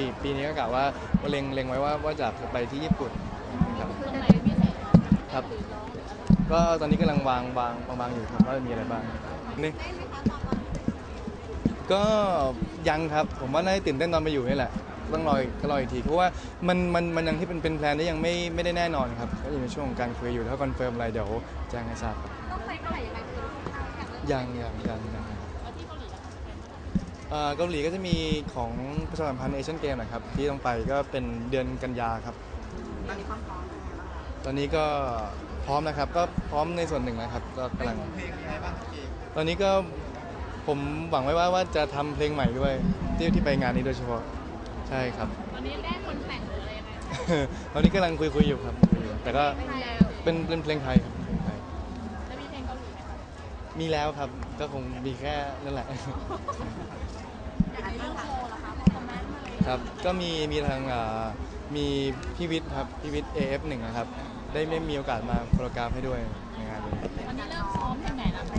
ปีปีนี้ก็กะว่าเล็งเล็งไว้ว่าว่าจะไปที่ญี่ปุ่นครับตรงไหนพิเศษครับ ก็ตอนนี้กำลังวางวางวางวางอยู่ครับว่ามีอะไรบ้างนี่ก็ยังครับผมว่าน่าจะตื่นเต้นตอนไปอยู่นี่แหละต้องรออีกรออีกทีเพราะว่ามันมันมันยังที่เป็นเป็นแพลนที่ยังไม่ไม่ได้แน่นอนครับก็อยู่ในช่วงของการคุยอยู่ถ้าคอนเฟิร์มอะไรเดี๋ยวแจ้งให้ทราบครับต้องไปเมื่อไหร่ยังไงคือยังยังยัง เอ่อเกาหลีก็จะมีของประชาสัมพันธ์เอเชียนเกมนะครับ ที่ต้องไปก็เป็นเดือนกันยาครับ ตอนนี้ความพร้อมเป็นไงบ้างคะตอนนี้ก็พร้อมนะครับก็พร้อมในส่วนหนึ่งนะครับก็กำลัง เพลงเป็นไงบ้างเกมตอนนี้ก็ผมหวังไว้ว่าว่าจะทำเพลงใหม่ด้วย ที่ที่ไปงานนี้โดยเฉพาะใช่ครับ ตอนนี้ได้คนแต่งหรืออะไรยังไงตอนนี้กำลังคุยคุยอยู่ครับคุยอยู่แต่ก็ไม่แล้ว เป็นเป็นเพลงไทยครับเพลงไทยแล้วมีเพลงเกาหลีไหมคะมีแล้วครับก็คงมีแค่นั่นแหละ ครับก็มีมีทางอ่ามีพี่วิทย์ครับพี่วิทย์ AF1 นะครับได้ได้มีโอกาสมาโคโรกราฟให้ด้วยในงานนี้วันนี้เริ่มซ้อมเพลงไหนแล้วคะ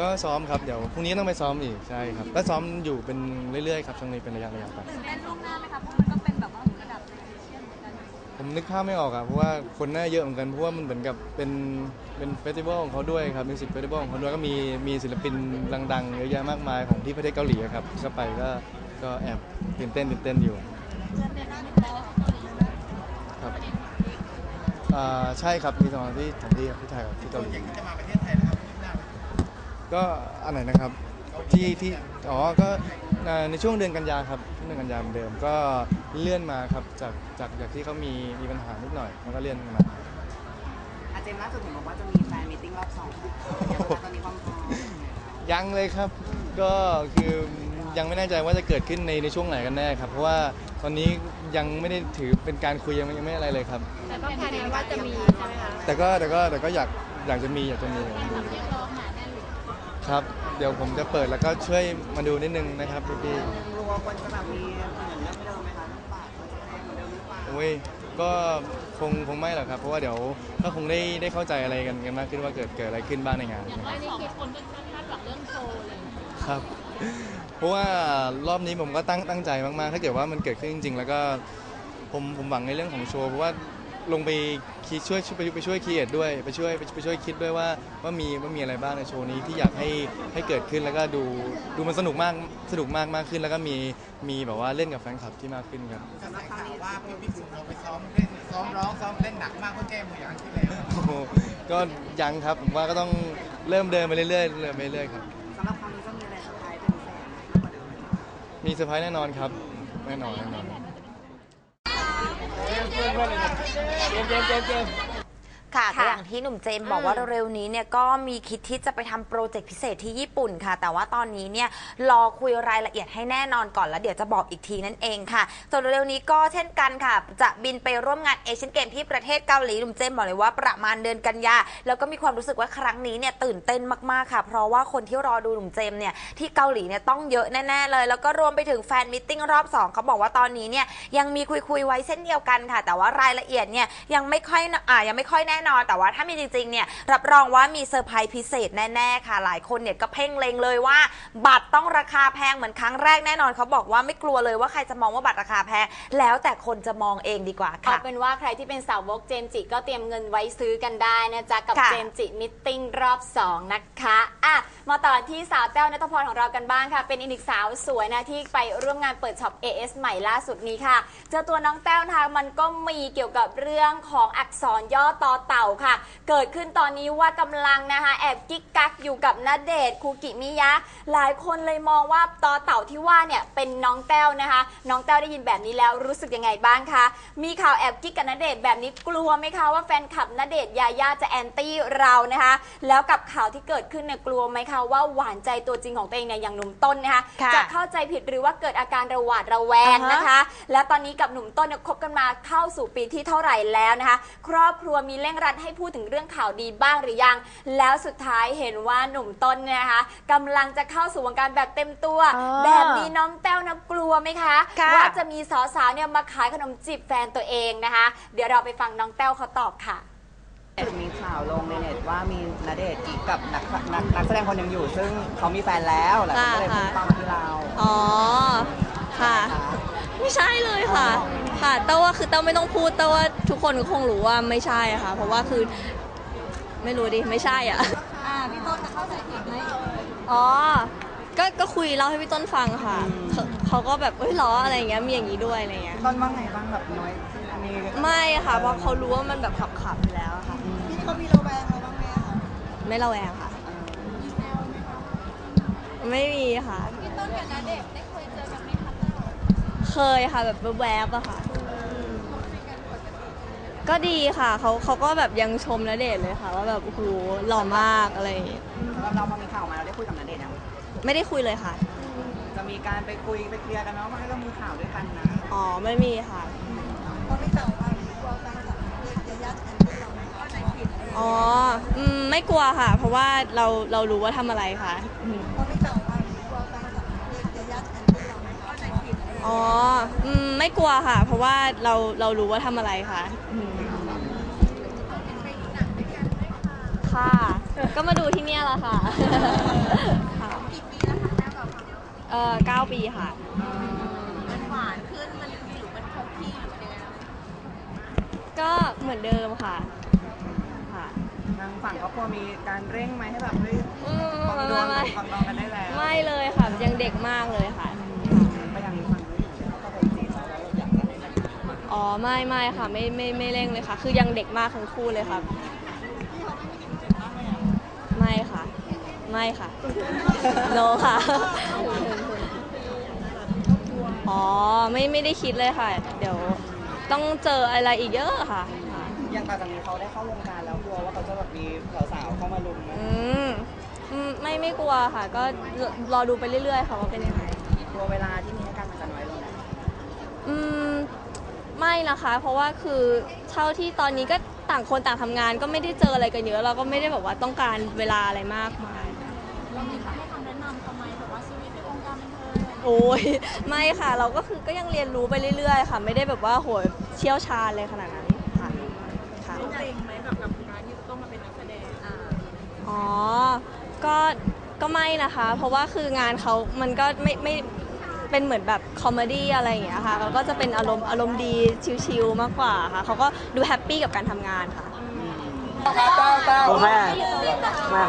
ก็ซ้อมครับเดี๋ยวพรุ่งนี้ต้องไปซ้อมอีกใช่ครับก็ซ้อมอยู่เป็นเรื่อยๆครับช่วงนี้เป็นระยะระยะไป ตื่นเต้นล่วงหน้าไหมคะเพราะมันก็เป็นแบบว่าระดับเอเชียนเหมือนกันผมนึกภาพไม่ออกอะเพราะว่าคนน่าเยอะเหมือนกันเพราะว่ามันเหมือนกับเป็นเป็นเฟสติวัลของเขาด้วยครับมิวสิกเฟสติวัลของเขาด้วยก็มีมีศิลปินดังๆเยอะแยะมากมายของที่ประเทศเกาหลีอะครับก็ไปก็ ก็แอบตื่นเต้นตื่นเต้นอยู่เดือนเดือนหน้ามีไปแล้วเกาหลีนะครับอ่าใช่ครับมีสองที่สองที่ครับที่ไทยกับที่เกาหลียังจะมาประเทศไทยนะครับที่หน้าก็อันไหนนะครับที่ที่อ๋อก็อ่าในช่วงเดือนกันยาครับช่วงเดือนกันยาเหมือนเดิมก็เลื่อนมาครับจากจากจากที่เขามีมีปัญหานิดหน่อยแล้วก็เลื่อนมา อาเจมส์ล่าสุดเห็นบอกว่าจะมีแฟนมีตติ้งรอบสองตอนนี้ความพร้อมเป็นไงคะยังเลยครับ ก็คือ ยังไม่แน่ใจว่าจะเกิดขึ้นในในช่วงไหนกันแน่ครับ เพราะว่าตอนนี้ยังไม่ได้ถือเป็นการคุยยังไม่ยังไม่อะไรเลยครับ แต่ก็แพลนว่าจะมีใช่ไหมคะแต่ก็แต่ก็แต่ก็อยากอยากจะมีอยากจะมีอยากจะมีเรียกร้องหนาแน่นหรือครับ เดี๋ยวผมจะเปิดแล้วก็ช่วยมาดูนิดนึงนะครับพี่พี่กลัวคนจะแบบมีเหมือนเรื่องเดิมไหมคะเรื่องบาทคนจะแพงเหมือนเดิมหรือเปล่าโอ้ยก็คงคงไม่หรอกครับ เพราะว่าเดี๋ยวก็คงได้ได้เข้าใจอะไรกันกันมากขึ้นว่าเกิดเกิดอะไรขึ้นบ้างในงาน อย่างไรนี่คือคนก็คาดหวังเรื่องโชว์เลย ครับ เพราะว่ารอบนี้ผมก็ตั้งตั้งใจมากๆ ถ้าเกิดว่ามันเกิดขึ้นจริง ๆ แล้วก็ผมผมหวังในเรื่องของโชว์เพราะว่าลงไปคิดช่วยช่วยไปไปช่วยคิดด้วยไปช่วยไปไปช่วยคิดด้วยว่าว่ามีว่ามีอะไรบ้างในโชว์นี้ที่อยากให้ให้เกิดขึ้นแล้วก็ดูดูมันสนุกมากสนุกมากมากขึ้น แล้วก็มีมีแบบว่าเล่นกับแฟนคลับที่มากขึ้นครับสำหรับครั้งนี้ว่าพี่พี่สุเราไปซ้อมเล่นซ้อมร้องซ้อมเล่นหนักมากเพื่อแก้มืออย่างที่แล้วโอ้โหก็ยังครับผมว่าก็ต้องเริ่มเดินไปเรื่อยๆเดินไปเรื่อยๆครับ มีเซอร์ไพรส์แน่นอนครับ แน่นอนแน่นอนค่ะ ค่ะก็อย่างที่หนุ่มเจมส์บอกว่าเร็วๆนี้เนี่ยก็มีคิดที่จะไปทำโปรเจกต์พิเศษที่ญี่ปุ่นค่ะ แต่ว่าตอนนี้เนี่ยรอคุยรายละเอียดให้แน่นอนก่อนแล้วเดี๋ยวจะบอกอีกทีนั่นเองค่ะส่วนเร็วๆนี้ก็เช่นกันค่ะ จะบินไปร่วมงานเอเชียนเกมที่ประเทศเกาหลีหนุ่มเจมส์บอกเลยว่าประมาณเดือนกันยาแล้วก็มีความรู้สึกว่าครั้งนี้เนี่ยตื่นเต้นมากๆค่ะ เพราะว่าคนที่รอดูหนุ่มเจมส์เนี่ยที่เกาหลีเนี่ยต้องเยอะแน่ๆเลย แล้วก็รวมไปถึงแฟนมิทติ้งรอบสองเขาบอกว่าตอนนี้เนี่ยยังมีคุยๆไว้เช่นเดียวกันค่ะ แต่ว่ารายละเอียดเนี่ยยังไม่ค่อยอ่ายังไม่ค่อยแน่นอน แต่ว่าถ้ามีจริงๆเนี่ยรับรองว่ามีเซอร์ไพรส์พิเศษแน่ๆค่ะ หลายคนเนี่ยก็เพ่งเลงเลยว่า บัตรต้องราคาแพงเหมือนครั้งแรกแน่นอนเขาบอกว่าไม่กลัวเลยว่าใครจะมองว่าบัตรราคาแพงแล้วแต่คนจะมองเองดีกว่าเอาค่ะเป็นว่าใครที่เป็นสาวกเจมส์จิก็เตรียมเงินไว้ซื้อกันได้นะจ๊ะ กับค่ะ เจมส์จิมิทติ้งรอบ 2 นะคะอะมาต่อที่สาวแต้วนัทพรของเรากันบ้างค่ะ เป็นอีกหนึ่งสาวสวยนะที่ไปร่วมงานเปิดช็อป AS ใหม่ล่าสุดนี้ค่ะ เจอตัวน้องแต้วนะคะมันก็มีเกี่ยวกับเรื่องของอักษรย่อต่อเต่าค่ะ เกิดขึ้นตอนนี้ว่ากำลังนะคะ แอบกิ๊กกักอยู่กับณเดชน์คูกิมิยะ หลายคนเลยมองว่าต่อเต่าที่ว่าเนี่ยเป็นน้องแต้วนะคะ น้องแต้วได้ยินแบบนี้แล้วรู้สึกยังไงบ้างคะมีข่าวแอบกิ๊กกับณเดชน์แบบนี้กลัวไหมคะว่าแฟนคลับณเดชน์ยาย่าจะแอนตี้เรานะคะ แล้วกับข่าวที่เกิดขึ้นเนี่ยกลัวไหมคะว่าหวานใจตัวจริงของตัวเองเนี่ยอย่างหนุ่มต้นนะคะค่ะจะเข้าใจผิดหรือว่าเกิดอาการระหวาดระแวงนะคะ และตอนนี้กับหนุ่มต้นเนี่ยคบกันมาเข้าสู่ปีที่เท่าไหร่แล้วนะคะ ครอบครัวมีเร่งรัดให้พูดถึงเรื่องข่าวดีบ้างหรือยัง แล้วสุดท้ายเห็นว่าหนุ่มต้นเนี่ยนะคะกำลังจะเข้าสู่วงการแบบเต็มตัวอ๋อแบบนี้น้องแต้วนะกลัวไหมคะ ค่ะ ว่าจะมีสาวๆเนี่ยมาขายขนมจีบแฟนตัวเองนะคะ เดี๋ยวเราไปฟังน้องแต้วเขาตอบค่ะ มีข่าวลงในเน็ตว่ามีณเดชน์กิ๊กกับนักนักนักแสดงคนหนึ่งอยู่ ซึ่งเขามีแฟนแล้วหลายคนก็เลยพุ่งเป้ามาที่เราอ๋อ ค่ะค่ะไม่ใช่เลยค่ะ ค่ะแต่ว่าคือเต้าไม่ต้องพูดแต่ว่าทุกคนก็คงรู้ว่าไม่ใช่ค่ะ เพราะว่าคือไม่รู้ดิไม่ใช่อะ อ่าพี่ต้นจะเข้าใจผิดไหมอ๋อ ก็ก็คุยเล่าให้พี่ต้นฟังค่ะเขาเขาก็แบบเอ้ยล้ออะไรอย่างเงี้ยมีอย่างนี้ด้วยอะไรเงี้ยต้นว่าไงบ้างแบบน้อยมีไม่ค่ะ เพราะเขารู้ว่ามันแบบขับๆอยู่แล้วอะค่ะ พี่เขามีระแวงเราบ้างไหมอะคะไม่ระแวงค่ะ มีแซวไหมคะไม่มีค่ะ พี่ต้นกับณเดชน์ได้เคยเจอกันไหมคะเคยค่ะแบบแวบๆอะค่ะ ก็ดีค่ะเขาเขาก็แบบยังชมณเดชน์เลยค่ะ ว่าแบบโอ้โหหล่อมากอะไรอย่างเงี้ยสำหรับเราพอมีข่าวมาเราได้คุยกับณเดชน์ยังไม่ได้คุยเลยค่ะ จะมีการไปคุยไปเคลียร์กันไหมว่ามันก็มีข่าวด้วยกันนะอ๋อไม่มีค่ะพอไม่ข่าวว่ากลัวแฟนคลับเรียกจะญาติแอนตี้เราไหมคะเข้าใจผิดอะไรอย่างเงี้ยอ๋ออืมไม่กลัวค่ะ เพราะว่าเราเรารู้ว่าทำอะไรค่ะอืมพอไม่ข่าวว่ากลัวแฟนคลับเรียกจะญาติแอนตี้เราไหมคะเข้าใจผิดอะไรอ ย่างเงี้ยอ๋ออืมไม่กลัวค่ะ เพราะว่าเราเรารู้ว่าทำอะไรค่ะอืมค่ะ ก็มาดูที่เนี่ยแหละค่ะค่ะกี่ปีแล้วคะแม่แบบเอ่อเก้าปีค่ะ มันหวานขึ้นมันหรือมันคงที่หรือมันยังไงคะก็เหมือนเดิมค่ะค่ะ ทางฝั่งครอบครัวมีการเร่งไหมให้แบบเฮ้ยอืมความดวงไม่ความดองกันได้แล้ว ไม่เลยค่ะยังเด็กมากเลยค่ะ อ๋อไม่ไม่ค่ะไม่ไม่ไม่เร่งเลยค่ะ คือยังเด็กมากทั้งคู่เลยครับไม่ค่ะ ไม่ค่ะ โนค่ะ อ๋อไม่ไม่ได้คิดเลยค่ะ เดี๋ยวต้องเจออะไรอีกเยอะค่ะค่ะอย่างต่อจากนี้เขาได้เข้าวงการแล้วกลัวว่าเขาจะแบบมีสาวๆเข้ามาลุมไหมอืมอืมไม่ไม่กลัวค่ะ ก็รรอดูไปเรื่อยๆค่ะว่าเป็นยังไง กลัวเวลาที่มีให้กันมันจะน้อยลงไหม อืม ไม่นะคะ เพราะว่าคือเท่าที่ตอนนี้ก็ต่างคนต่างทำงานก็ไม่ได้เจออะไรกันเยอะ เราก็ไม่ได้แบบว่าต้องการเวลาอะไรมากมาย เรามีให้คำแนะนำเขาไหมแบบว่าชีวิตในวงการบันเทิงอะไรอย่างเงี้ยโอ้ย ไม่ค่ะ เราก็คือก็ยังเรียนรู้ไปเรื่อยๆ ค่ะ ไม่ได้แบบว่าโหยเชี่ยวชาญเลยขนาดนั้นค่ะค่ะเกรงไหมแบบกับการที่จะต้องมาเป็นนักแสดงอ่าอ๋อ ก็ ก็ไม่นะคะ เพราะว่าคืองานเขามันก็ไม่ไม่ เป็นเหมือนแบบคอมเมดี้อะไรอย่างเงี้ยค่ะเขาก็จะเป็นอารมณ์อารมณ์ดีชิลๆมากกว่าค่ะเขาก็ดูแฮปปี้กับการทำงานค่ะ มา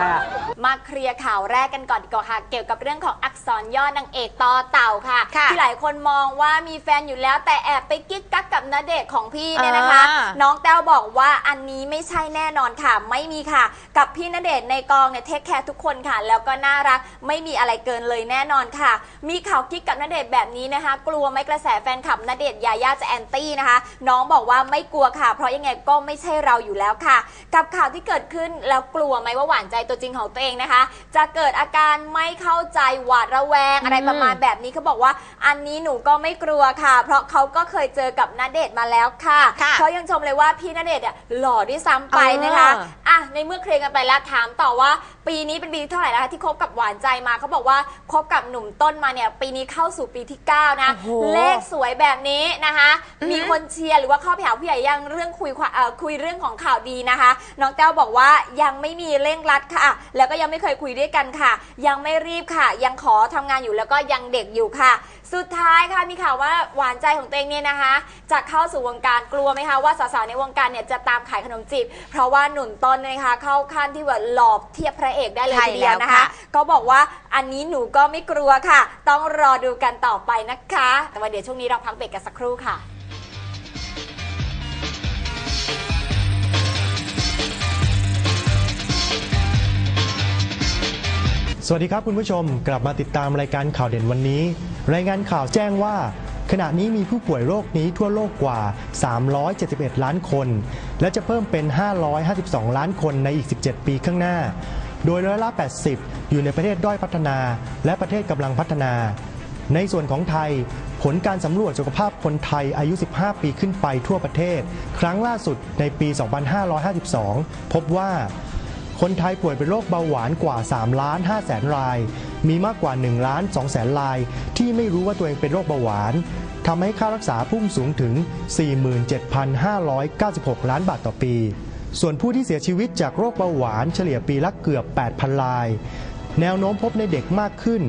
เคลียร์ข่าวแรกกันก่อนดีกว่าค่ะ เกี่ยวกับเรื่องของอักษรย่อนางเอกต่อเต่าค่ะ ค่ะที่หลายคนมองว่ามีแฟนอยู่แล้วแต่แอบไปกิ๊กกักกับณเดชน์ของพี่เนี่ยนะคะ อ่า น้องแต้วบอกว่าอันนี้ไม่ใช่แน่นอนค่ะ ไม่มีค่ะ กับพี่ณเดชน์ในกองเนี่ยเทคแคร์ทุกคนค่ะ แล้วก็น่ารักไม่มีอะไรเกินเลยแน่นอนค่ะ มีข่าวกิ๊กกับณเดชน์แบบนี้นะคะ กลัวไหมกระแสแฟนคลับณเดชน์ยายาจะแอนตี้นะคะ น้องบอกว่าไม่กลัวค่ะ เพราะยังไงก็ไม่ใช่เราอยู่แล้วค่ะ กับข่าวที่เกิดขึ้นแล้วกลัวไหมว่าหวานใจตัวจริงของตัวเองนะคะ จะเกิดอาการไม่เข้าใจหวาดระแวงอะไรประมาณแบบนี้เขาบอกว่า อันนี้หนูก็ไม่กลัวค่ะ เพราะเขาก็เคยเจอกับณเดชน์มาแล้วค่ะค่ะเขายังชมเลยว่าพี่ณเดชน์เนี่ยหล่อด้วยซ้ำไปนะคะ อ่าอะในเมื่อเคลียร์กันไปแล้วถามต่อว่า ปีนี้เป็นปีที่เท่าไหร่แล้วคะที่คบกับหวานใจมาเขาบอกว่าคบกับหนุ่มต้นมาเนี่ย ปีนี้เข้าสู่ปีที่ 9 นะ โอ้โหเลขสวยแบบนี้นะคะ อือฮึมีคนเชียร์หรือว่าเข้าไปหาผู้ใหญ่ยังเรื่องคุยความเอ่อคุยเรื่องของข่าวดีนะคะ น้องแต้วบอกว่ายังไม่มีเร่งรัดค่ะ แล้วก็ยังไม่เคยคุยด้วยกันค่ะ ยังไม่รีบค่ะ ยังขอทำงานอยู่แล้วก็ยังเด็กอยู่ค่ะ สุดท้ายค่ะมีข่าวว่าหวานใจของตัวเองเนี่ยนะคะ จะเข้าสู่วงการกลัวไหมคะว่าสาวๆในวงการเนี่ยจะตามขายขนมจีบ เพราะว่าหนุ่มต้นเนยนะคะเข้าขั้นที่ว่าหลอบเทียบพระเอกได้เลยใช่ทีเดียวนะแล้วคะค่ะก็บอกว่าอันนี้หนูก็ไม่กลัวค่ะ ต้องรอดูกันต่อไปนะคะ แต่ว่าเดี๋ยวช่วงนี้เราพักเบรกกันสักครู่ค่ะสวัสดีครับคุณผู้ชมกลับมาติดตามรายการข่าวเด่นวันนี้ รายงานข่าวแจ้งว่า ขณะนี้มีผู้ป่วยโรคนี้ทั่วโลกกว่า 371 ล้านคน และจะเพิ่มเป็น 552 ล้านคนในอีก 17 ปีข้างหน้า โดยร้อยละ 80 อยู่ในประเทศด้อยพัฒนา และประเทศกำลังพัฒนา ในส่วนของไทย ผลการสำรวจสุขภาพคนไทยอายุ 15 ปีขึ้นไปทั่วประเทศ ครั้งล่าสุดในปี 2552 พบว่าคนไทยป่วยเป็นโรคเบาหวานกว่า 3 ล้าน 5 แสนราย มีมากกว่า1ล้าน2แสนรายที่ไม่รู้ว่าตัวเองเป็นโรคเบาหวานทำให้ค่ารักษาพุ่งสูงถึง 47,596 ล้านบาทต่อปี ส่วนผู้ที่เสียชีวิตจากโรคเบาหวานเฉลี่ยปีละเกือบ 8,000ราย แนวโน้มพบในเด็กมากขึ้น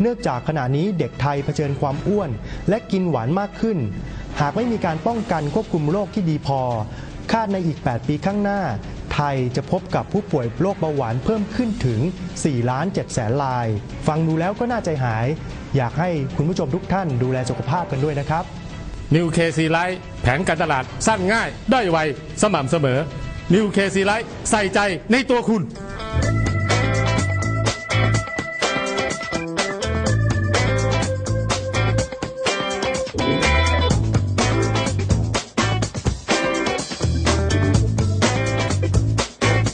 เนื่องจากขณะนี้เด็กไทยเผชิญความอ้วน และกินหวานมากขึ้น หากไม่มีการป้องกันควบคุมโรคที่ดีพอ คาดในอีก 8 ปีข้างหน้า ไทยจะพบกับผู้ป่วยโรคเบาหวานเพิ่มขึ้นถึง 4 ล้าน7แสนราย ฟังดูแล้วก็น่าใจหาย อยากให้คุณผู้ชมทุกท่านดูแลสุขภาพกันด้วยนะครับนิวเคซีไลท์แผนการตลาดสั้นง่ายได้ไว สม่ำเสมอนิวเคซีไลท์ใส่ใจในตัวคุณ